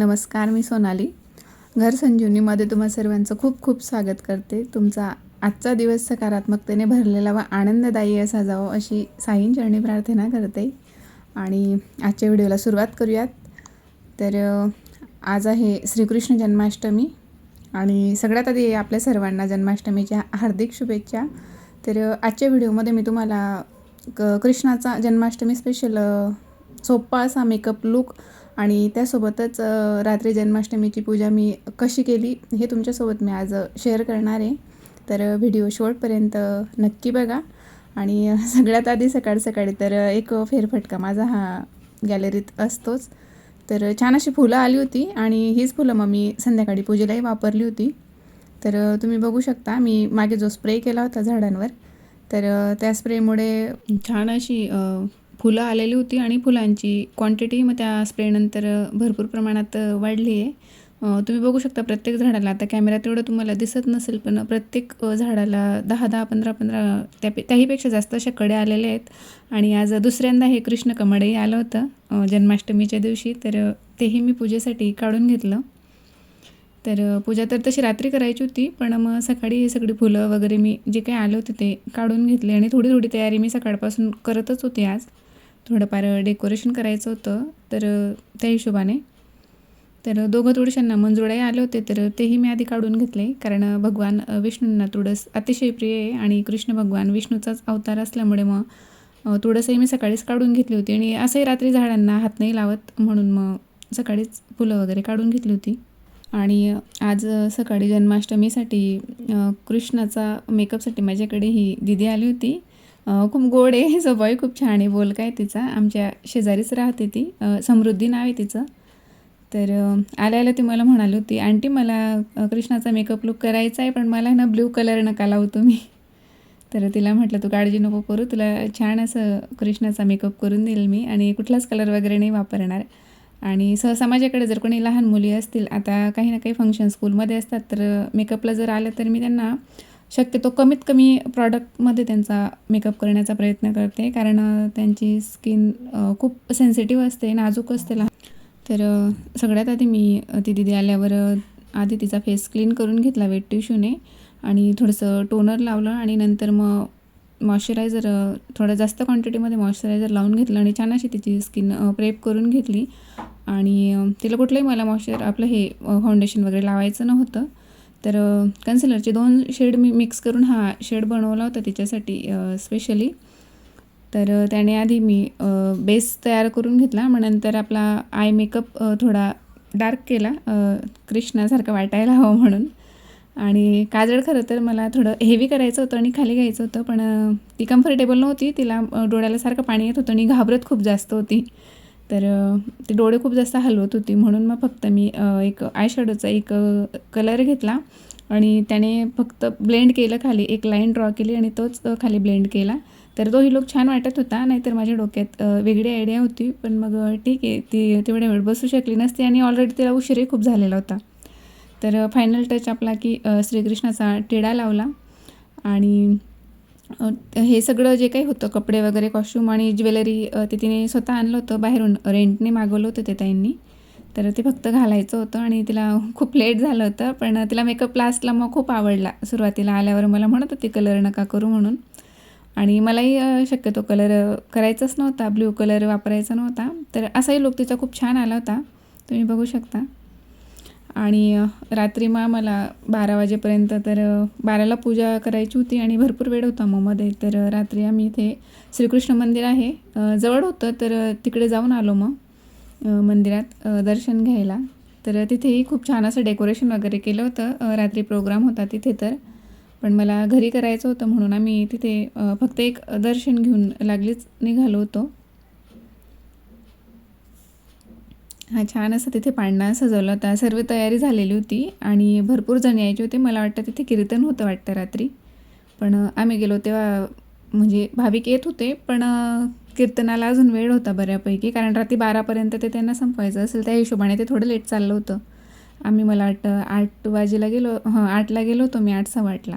नमस्कार मी सोनाली. घर संजीवनीमध्ये तुम्हा सर्वांचं खूप खूप स्वागत करते. तुमचा आजचा दिवस सकारात्मकतेने भरलेला व आनंददायी असा जावो अशी साईं चरणी प्रार्थना करते. आणि आजच्या व्हिडिओला सुरुवात करूयात. तर आज आहे श्रीकृष्ण जन्माष्टमी आणि सगळ्यात आधी आपल्या सर्वांना जन्माष्टमीच्या हार्दिक शुभेच्छा. तर आजच्या व्हिडिओमध्ये मी तुम्हाला क कृष्णाचा जन्माष्टमी स्पेशल सोप्पा असा मेकअप लुक आणि त्यासोबतच रात्री जन्माष्टमीची पूजा मी कशी केली हे तुमच्यासोबत मी आज शेअर करणार आहे. तर व्हिडिओ शेवटपर्यंत नक्की बघा. आणि सगळ्यात आधी सकाळ सकाळी तर एक फेरफटका माझा हा गॅलरीत असतोच. तर छान अशी फुलं आली होती आणि हीच फुलं मग मी संध्याकाळी पूजेलाही वापरली होती. तर तुम्ही बघू शकता मी मागे जो स्प्रे केला होता झाडांवर तर त्या स्प्रेमुळे छान अशी फुलं आलेली होती आणि फुलांची क्वांटिटी मग त्या स्प्रेनंतर भरपूर प्रमाणात वाढली आहे. तुम्ही बघू शकता प्रत्येक झाडाला. आता कॅमेऱ्यात एवढं तुम्हाला दिसत नसेल पण प्रत्येक झाडाला दहा दहा पंधरा पंधरा त्या त्याहीपेक्षा जास्त अशा कड्या आलेल्या आहेत. आणि आज दुसऱ्यांदा हे कृष्ण कमळही आलं होतं जन्माष्टमीच्या दिवशी. तर तेही मी पूजेसाठी काढून घेतलं. तर पूजा तर तशी रात्री करायची होती पण मग सकाळी हे सगळी फुलं वगैरे मी जे काही आलं होते ते काढून घेतले. आणि थोडी थोडी तयारी मी सकाळपासून करतच होते आज. थोडंफार डेकोरेशन करायचं होतं तर त्या हिशोबाने. तर दोघं तुळशांना मंजुळाही आले होते तर तेही मी आधी काढून घेतले कारण भगवान विष्णूंना तुळस अतिशय प्रिय आहे आणि कृष्ण भगवान विष्णूचाच अवतार असल्यामुळे मग तुळसही मी सकाळीच काढून घेतली होती आणि असंही रात्री झाडांना हात नाही लावत म्हणून मग सकाळीच फुलं वगैरे काढून घेतली होती. आणि आज सकाळी जन्माष्टमीसाठी कृष्णाचा मेकअपसाठी माझ्याकडे ही दिदी आली होती. खूप गोड आहे स्वभावही खूप छान आहे बोलका आहे तिचा. आमच्या शेजारीच राहते ती. समृद्धी नाव आहे तिचं. तर आल्या आल्या ती मला म्हणाली होती आंटी मला कृष्णाचा मेकअप लुक करायचा आहे पण मला ना ब्ल्यू कलर नका लावू तुम्ही. तर तिला म्हटलं तू काळजी नको करू तुला छान असं कृष्णाचा मेकअप करून देईल मी आणि कुठलाच कलर वगैरे नाही वापरणार. आणि सहसा माझ्याकडे जर कोणी लहान मुली असतील आता काही ना काही फंक्शन स्कूलमध्ये असतात तर मेकअपला जर आलं तर मी त्यांना शक्यतो कमीत कमी प्रॉडक्टमध्ये त्यांचा मेकअप करण्याचा प्रयत्न करते. कारण त्यांची स्किन खूप सेन्सिटिव्ह असते नाजूक असते लहान तर सगळ्यात आधी मी ती दिदी आल्यावर आधी तिचा फेस क्लीन करून घेतला वेट टिश्यूने आणि थोडंसं टोनर लावलं आणि नंतर मग मॉइश्चरायझर थोडं जास्त क्वांटिटीमध्ये मॉइश्चरायझर लावून घेतलं आणि छान अशी तिची स्किन प्रेप करून घेतली. आणि तिला कुठलंही मला मॉइश्चर आपलं हे फाउंडेशन वगैरे लावायचं नव्हतं. तर कन्सिलरचे दोन शेड मी मिक्स करून हा शेड बनवला होता तिच्यासाठी स्पेशली तर त्याने आधी मी बेस तयार करून घेतला मग नंतर आपला आय मेकअप थोडा डार्क केला कृष्णासारखा वाटायला हवं म्हणून. आणि काजळ खरं तर मला थोडं हेवी करायचं होतं आणि खाली घ्यायचं होतं पण ती कम्फर्टेबल नव्हती. तिला डोळ्याला सारखं पाणी येत होतं आणि घाबरत खूप जास्त होती. तर ते ती डोळे खूप जास्त हलवत होती. म्हणून मग फक्त मी एक आय शॅडोचा एक कलर घेतला. आणि त्याने फक्त ब्लेंड केलं खाली. एक लाईन ड्रॉ केली आणि तोच खाली ब्लेंड केला. तर तोही लुक छान वाटत होता. नाहीतर माझ्या डोक्यात वेगळी आयडिया होती. पण मग ठीक आहे. ती तेवढ्या वेळ बसू शकली नसती आणि ऑलरेडी तिला उशीरही खूप झालेला होता. तर फायनल टच आपला की श्रीकृष्णाचा टिळा लावला. आणि हे सगळं जे काही होतं कपडे वगैरे कॉस्ट्यूम आणि ज्वेलरी ते तिने स्वतः आणलं होतं. बाहेरून रेंटने मागवलं होतं ते ताईंनी तर ते फक्त घालायचं होतं आणि तिला खूप लेट झालं होतं. पण तिला मेकअप लास्टला मग खूप आवडला. सुरुवातीला आल्यावर मला म्हणत होती कलर नका करू म्हणून. आणि मलाही शक्यतो कलर करायचाच नव्हता. ब्ल्यू कलर वापरायचा नव्हता. तर असाही लुक तिचा खूप छान आला होता. तुम्ही बघू शकता. आणि रात्री मग मला बारा वाजेपर्यंत तर बाराला पूजा करायची होती आणि भरपूर वेळ होता मग मध्ये तर रात्री आम्ही इथे श्रीकृष्ण मंदिर आहे. जवळ होतं तर तिकडे जाऊन आलो मग मंदिरात दर्शन घ्यायला. तर तिथेही खूप छान असं डेकोरेशन वगैरे केलं होतं. रात्री प्रोग्राम होता तिथे तर. पण मला घरी करायचं होतं म्हणून आम्ही तिथे फक्त एक दर्शन घेऊन लागलीच निघालो होतो. हा छान असं तिथे पाळणा सजवला होता. सर्व तयारी झालेली होती आणि भरपूर जण यायचे होते. मला वाटतं तिथे कीर्तन होतं वाटतं रात्री. पण आम्ही गेलो तेव्हा म्हणजे भाविक येत होते पण कीर्तनाला अजून वेळ होता बऱ्यापैकी. कारण रात्री बारापर्यंत ते त्यांना संपवायचं असेल त्या हिशोबाने ते थोडं लेट चाललं होतं. आम्ही मला वाटतं आठ वाजेला गेलो हां आठला गेलो होतो मी आठ सव्वा आठला.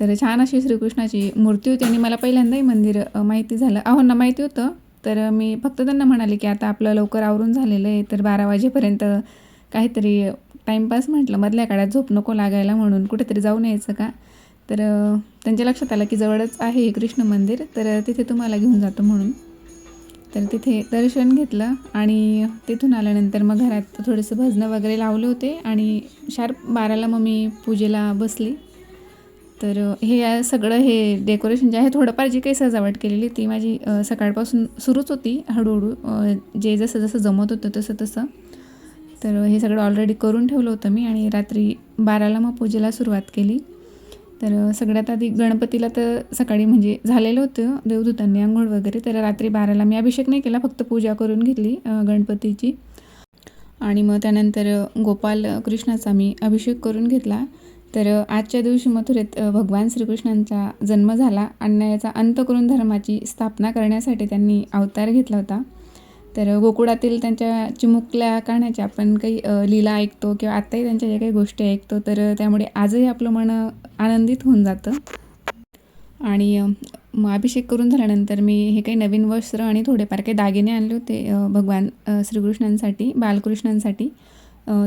तर छान अशी श्रीकृष्णाची मूर्ती होती आणि मला पहिल्यांदाही मंदिर माहिती झालं. अहो ना माहिती होतं तर मी फक्त त्यांना म्हणाले की आता आपलं लवकर आवरून झालेलं आहे तर बारा वाजेपर्यंत काहीतरी टाईमपास म्हटलं. मधल्या काळात झोप नको लागायला म्हणून कुठेतरी जाऊन यायचं का? तर त्यांच्या लक्षात आलं की जवळच आहे कृष्ण मंदिर तर तिथे तुम्हाला घेऊन जातो म्हणून. तर तिथे दर्शन घेतलं आणि तिथून आल्यानंतर मग घरात थोडंसं भजनं वगैरे लावले होते आणि शार्प बाराला मग मी पूजेला बसली. तर हे सगळं हे डेकोरेशन जे आहे थोडंफार जी काही सजावट केलेली ती माझी सकाळपासून सुरूच होती हळूहळू. जे जसं जसं जमत होतं तसं तसं तर हे सगळं ऑलरेडी करून ठेवलं होतं मी आणि रात्री बाराला मग पूजेला सुरुवात केली. तर सगळ्यात आधी गणपतीला तर सकाळी म्हणजे झालेलं होतं देवदूतांनी आंघोळ वगैरे. तर रात्री बाराला मी अभिषेक नाही केला फक्त पूजा करून घेतली गणपतीची. आणि मग त्यानंतर गोपाल कृष्णाचा मी अभिषेक करून घेतला. तर आजच्या दिवशी मथुरेत भगवान श्रीकृष्णांचा जन्म झाला. अन्यायाचा अंत करून धर्माची स्थापना करण्यासाठी त्यांनी अवतार घेतला होता. तर गोकुळातील त्यांच्या चिमुकल्या कहाण्याच्या आपण काही लीला ऐकतो किंवा आत्ताही त्यांच्या ज्या काही गोष्टी ऐकतो तर त्यामुळे आजही आपलं मन आनंदित होऊन जातं. आणि मग अभिषेक करून झाल्यानंतर मी हे काही नवीन वस्त्र आणि थोडेफार काही दागिने आणले होते भगवान श्रीकृष्णांसाठी बालकृष्णांसाठी.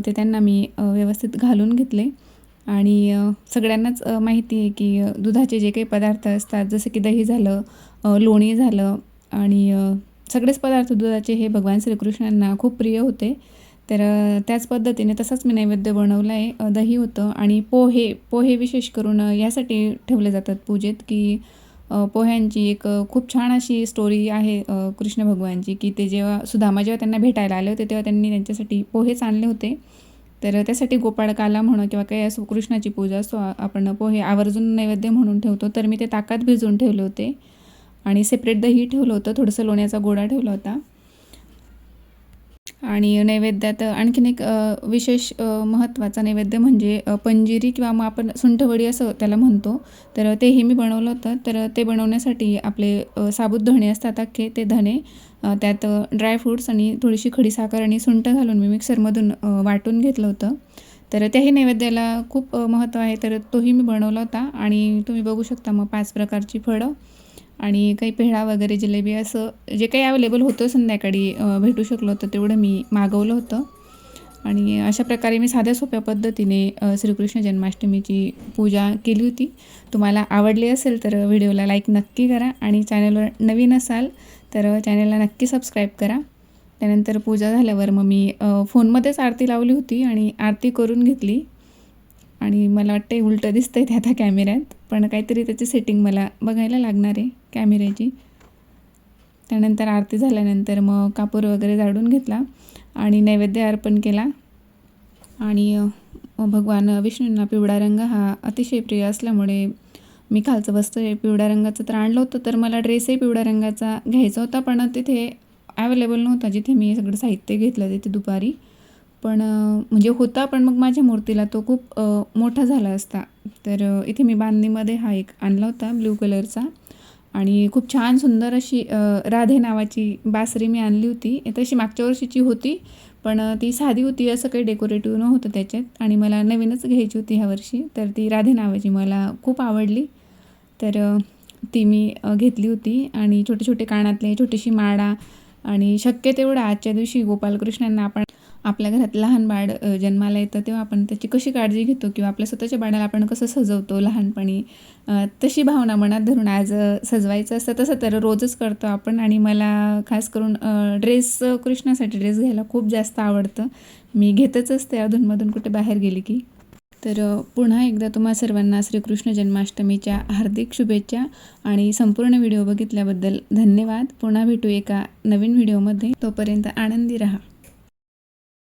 ते त्यांना मी व्यवस्थित घालून घेतले. आणि सगळ्यांनाच माहिती आहे की दुधाचे जे काही पदार्थ असतात जसं की दही झालं लोणी झालं आणि सगळेच पदार्थ दुधाचे हे भगवान श्रीकृष्णांना खूप प्रिय होते. तर त्याच पद्धतीने तसाच मी नैवेद्य बनवला आहे दही होतं आणि पोहे पोहे विशेष करून यासाठी ठेवले जातात पूजेत की पोह्यांची एक खूप छान अशी स्टोरी आहे कृष्ण भगवानची की ते जेव्हा सुदामा जेव्हा त्यांना भेटायला आले होते तेव्हा त्यांनी त्यांच्यासाठी पोहेच आणले होते. तर त्यासाठी गोपाळकाला म्हणून किंवा काही असो कृष्णाची पूजा असो आपण पोहे आवर्जून नैवेद्य म्हणून ठेवतो तर मी ते ताकात भिजवून ठेवले होते. आणि सेपरेट दही ठेवलं होतं थोडंसं लोण्याचा गोडा ठेवला होता. आणि नैवेद्यात आणखीन एक विशेष महत्त्वाचा नैवेद्य म्हणजे पंजिरी किंवा मग आपण सुंठवडी असं त्याला म्हणतो. तर तेही मी बनवलं होतं. तर ते बनवण्यासाठी आपले साबूत साबुत धणे असतात अख्खे ते धणे त्यात ड्रायफ्रूट्स आणि थोडीशी खडीसाखर आणि सुंठ घालून मी मिक्सरमधून वाटून घेतलं होतं. तर त्याही नैवेद्याला खूप महत्त्व आहे. तर तोही मी बनवला होता आणि तुम्ही बघू शकता मग पाच प्रकारची फळं. आणि काही पेढा वगैरे जिलेबी असं जे काही अवेलेबल होतं संध्याकाळी भेटू शकलो होतं तेवढं मी मागवलं होतं. आणि अशा प्रकारे मी साध्या सोप्या पद्धतीने श्रीकृष्ण जन्माष्टमीची पूजा केली होती. तुम्हाला आवडली असेल तर व्हिडिओला लाईक नक्की करा आणि चॅनलवर नवीन असाल तर चॅनलला नक्की सबस्क्राईब करा. त्यानंतर पूजा झाल्यावर मग मी फोनमध्येच आरती लावली होती आणि आरती करून घेतली. आणि मला वाटतं उलटं दिसतंय ते आता कॅमेऱ्यात पण काहीतरी त्याची सेटिंग मला बघायला लागणार आहे कॅमेऱ्याची. त्यानंतर आरती झाल्यानंतर मग कापूर वगैरे झाडून घेतला आणि नैवेद्य अर्पण केला. आणि भगवान विष्णूंना पिवळा रंग हा अतिशय प्रिय असल्यामुळे मी खालचं वस्त्र हे पिवळ्या रंगाचं तर आणलं होतं तर मला ड्रेसही पिवळ्या रंगाचा घ्यायचा होता पण तिथे ॲवेलेबल नव्हता जिथे मी सगळं साहित्य घेतलं तिथे दुपारी. पण म्हणजे होता पण मग माझ्या मूर्तीला तो खूप मोठा झाला असता. तर इथे मी बांधणीमध्ये हा एक आणला होता ब्ल्यू कलरचा. आणि खूप छान सुंदर अशी राधे नावाची बासरी मी आणली होती. तशी मागच्या वर्षीची होती पण ती साधी होती असं काही डेकोरेटिव्ह नव्हतं त्याच्यात. आणि मला नवीनच घ्यायची होती ह्या वर्षी तर ती राधे नावाची मला खूप आवडली. तर ती मी घेतली होती. आणि छोटे छोटे कानातले छोटीशी माळा आणि शक्य तेवढं आजच्या दिवशी गोपालकृष्णांना आपण आपल्या घरात लहान बाळ जन्माला येतं तेव्हा आपण त्याची कशी काळजी घेतो? किंवा आपल्या स्वतःच्या बाळाला आपण कसं सजवतो लहानपणी? तशी भावना मनात धरून आज सजवायचं असतं तसं तर रोजच करतो आपण. आणि मला खास करून ड्रेस कृष्णासाठी ड्रेस घ्यायला खूप जास्त आवडतं. मी घेतच असते अधूनमधून कुठे बाहेर गेली की. तर पुन्हा एकदा तुम्हा सर्वांना श्रीकृष्ण जन्माष्टमीच्या हार्दिक शुभेच्छा आणि संपूर्ण व्हिडिओ बघितल्याबद्दल धन्यवाद. पुन्हा भेटू एका नवीन व्हिडिओमध्ये. तोपर्यंत आनंदी राहा.